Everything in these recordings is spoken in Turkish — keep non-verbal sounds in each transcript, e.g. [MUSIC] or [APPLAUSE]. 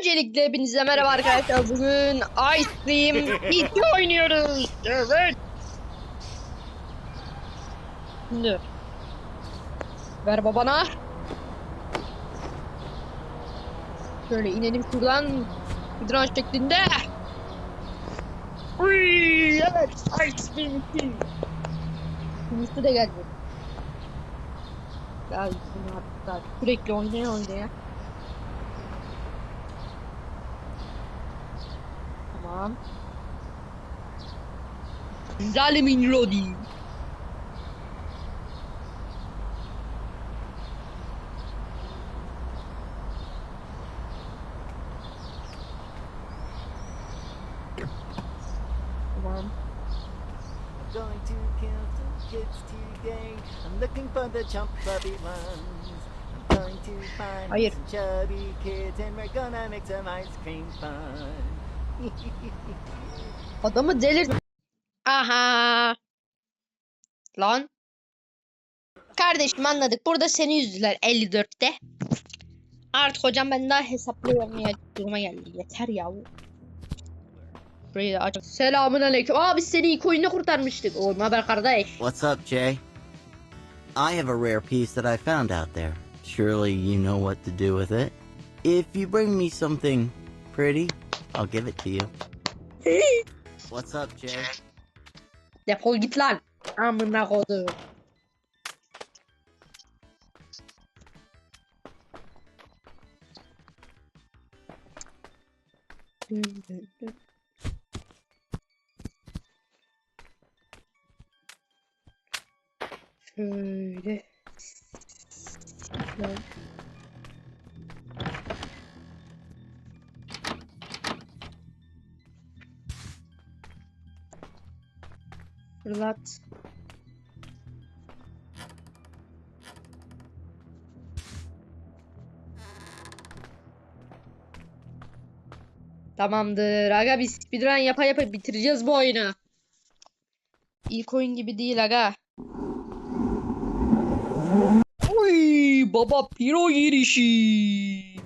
Öncelikle hepinize merhaba arkadaşlar. Bugün Ice Cream 2 oynuyoruz. Evet. Şimdi. Ver babana. Şöyle inelim şuradan. Hidran şeklinde. Uy, evet. Ice Cream 2. Üstü de geldi. Gel bunu hatta sürekli oynaya oynaya. Tamam. Zalimin Lodi. Tamam. Going to kill some kids today. I'm looking for the chump puppy ones. I'm going to find Hayır. some chubby kids and we're gonna make some ice cream fun. [LAUGHS] Adamı delir. Aha. Lan. Kardeşim anladık. Burada seni üzdüler 54'te. Artık hocam ben daha hesaplayamayacak duruma geldi. Yeter ya. Burayı da aç. Selamun aleyküm. Aa biz seni ilk oyunda kurtarmıştık. Oğlum haber kardeş. What's up, Jay? I have a rare piece that I found out there. Surely you know what to do with it. If you bring me something pretty, I'll give it to you. What's up, Jay? Defol git lan. Amına kodum. Şöyle. Şöyle. Fırlat. Tamamdır. Aga biz speedrun yapa yapa bitireceğiz bu oyunu. İlk oyun gibi değil aga. Oy baba piro girişi.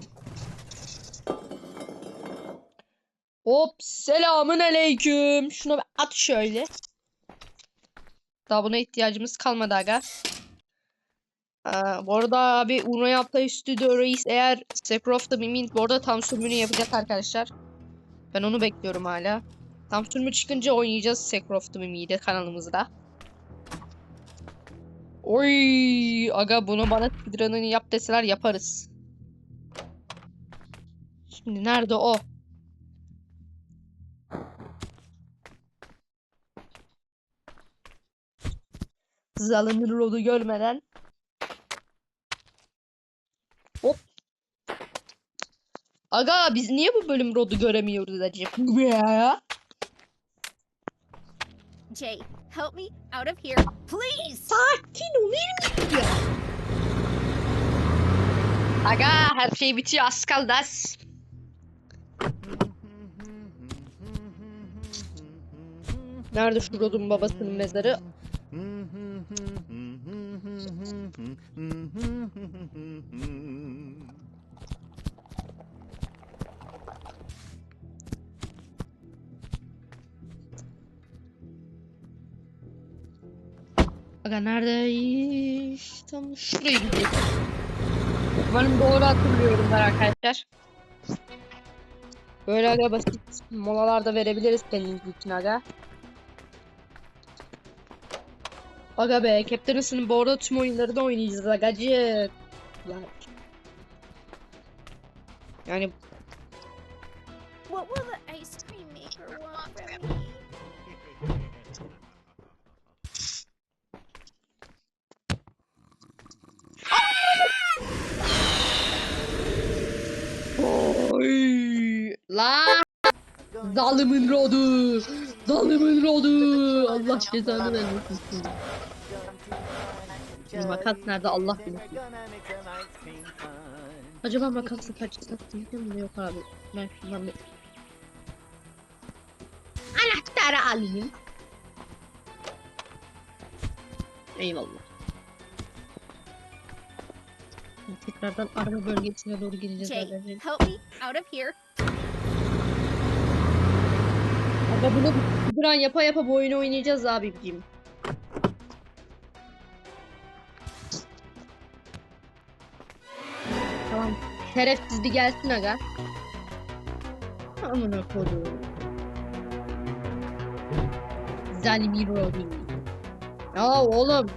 Hop selamın aleyküm. Bir at şöyle. Daha buna ihtiyacımız kalmadı aga. Aa, bu arada abi Uno yaptığı Studio Reis eğer Secret of the Mimint bu arada tam sürümünü yapacak arkadaşlar. Ben onu bekliyorum hala. Tam sürümü çıkınca oynayacağız of the Mimint'i kanalımızda. Oy aga bunu bana speedrun'ını yap deseler yaparız. Şimdi nerede o? Zalımın rodu görmeden. Hop. Aga biz niye bu bölüm rodu göremiyoruz acaba? Jay, help me out of here, please. Sakin ol. Aga her şey bitiyor az kaldı az. Nerede şu Rod'un babasının mezarı? Aga neredeyiz? Tam şuraya gidiyor. Umarım doğru hatırlıyorum arkadaşlar. Böyle aga basit molalarda verebiliriz kendimiz için aga. Aga be Captain Issa'nın bu arada tüm oyunları da oynayacağız agacık. Yani, yani What will the ice cream maker want from me? Oy! La zalimin rodu. Zalimin rodu. Allah cezanı vermesin. Makas nerede Allah bilir. Acaba makasla kaç satayım mı yok abi. Ben şundan bir anahtarı alayım. Eyvallah. Şimdi tekrardan araba bölgesine doğru gideceğiz Jay, help me out of here. Aga bunu bir an yapa yapa bu oyunu oynayacağız abicim. Şerefsiz bir gelsin aga. Amına koyduğum. Zalimi Rodi. Ya oğlum.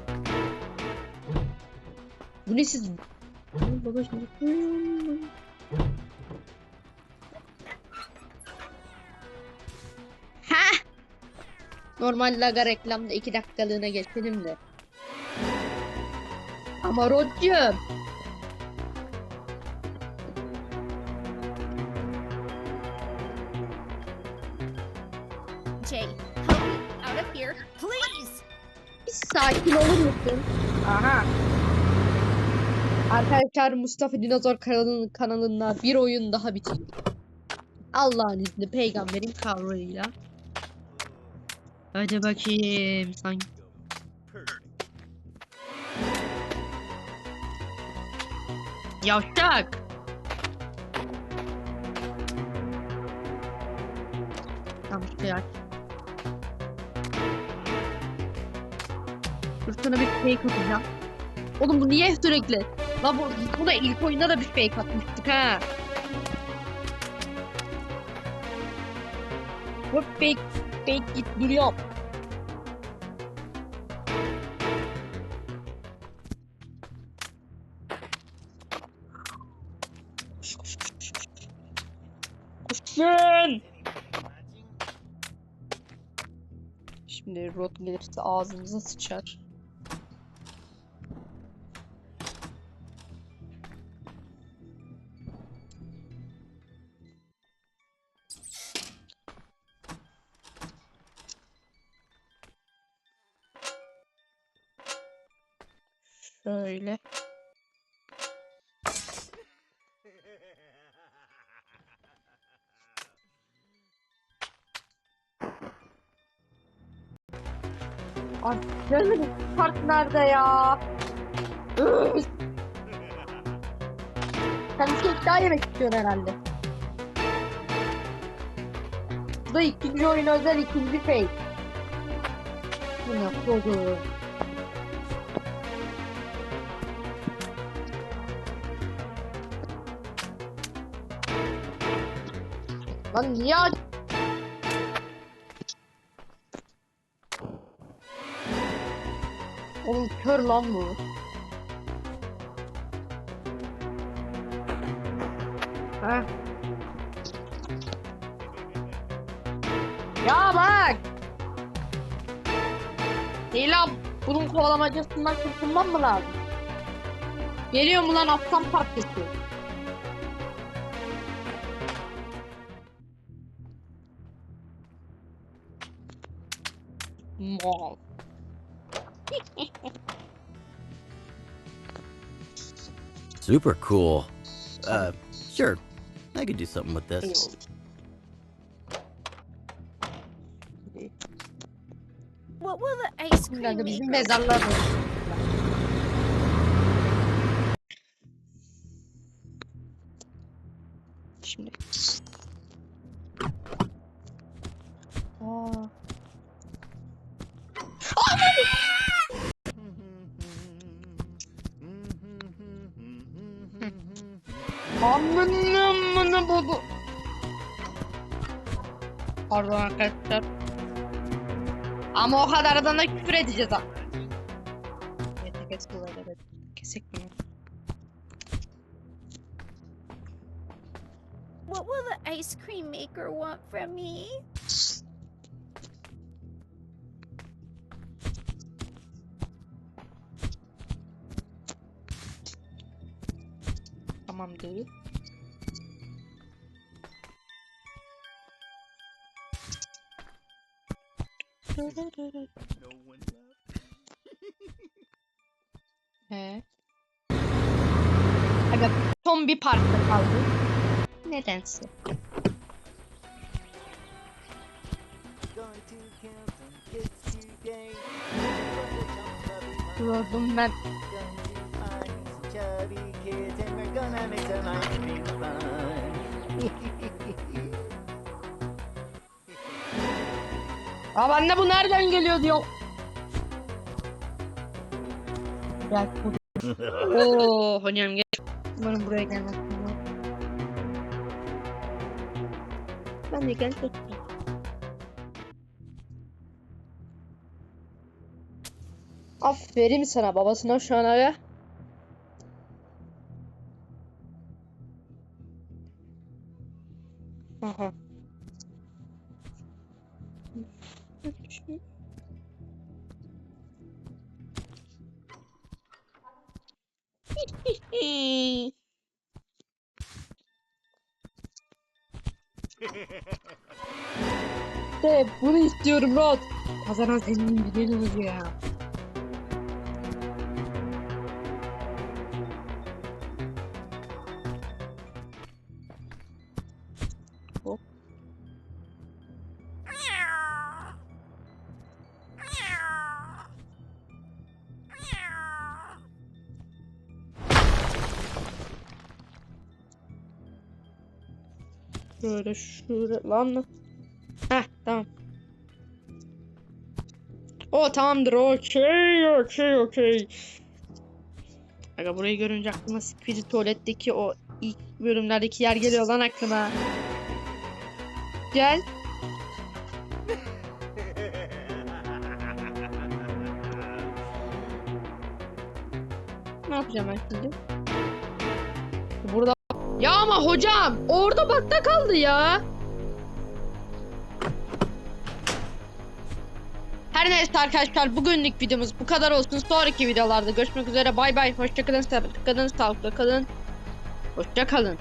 Bu ne siz? Baba şimdi. Ha! Normal laga reklamda 2 dakikalığına geçelim de. Ama Rodcum. Please. Bir sakin olur musun? Aha. Arkadaşlar Mustafa Dinozor kanalının kanalında bir oyun daha bitirdik. Allah'ın izniyle peygamberin kavruyla. Hadi bakayım sanki. Yavşak. Tamam aç. Sana bir fake atacağım. Oğlum bu niye sürekli? La bu, buna ilk oyunda da bir fake atmıştık ha. Bu fake, fake git. Koşun! Şimdi rot gelirse ağzımıza sıçar. Şöyle. Ay gelmedi. Kart nerede ya? Bir şey daha yemek istiyorsun herhalde. Bu da ikinci oyun özel ikinci fake. Bu ne kodu? Lan niye aç? Oğlum kör lan bu. Ha. Ya bak. Leyla bunun kovalamacasından kurtulmam mı lazım? Geliyor mu lan aslan parçası? Mal. Super cool. Uh, sure. I could do something with this. What will the ice cream aga bizim maker. Şimdi. Amınımını bodu. Pardon arkadaşlar. Ama o kadardan da küfür edeceğiz ha. Kesek mi? What will the ice cream maker want from me? Tamam değil. He. Aga son bir parça kaldı. Nedense. Gördüm ben. Abi anne bu nereden geliyor diyor. Gel. [LAUGHS] Oo hocam gel. Umarım buraya gelmez. Ben de gel. Aferin sana babasına şu an ara. Aha. İşte [LAUGHS] bunu istiyorum Rod. Kazanan senin biliyorsunuz ya. Şöyle şöyle lan. Heh tamam. O tamamdır okey okey okey. Aga burayı görünce aklıma Spirit Tuvalet'teki o ilk bölümlerdeki yer geliyor lan aklıma. Gel. Ne yapacağım ben şimdi? Burada ya ama hocam orada bakta kaldı ya. Her neyse arkadaşlar bugünlük videomuz bu kadar olsun. Sonraki videolarda görüşmek üzere. Bay bay. Hoşçakalın. Kalın. Sağlıklı kalın. Hoşçakalın.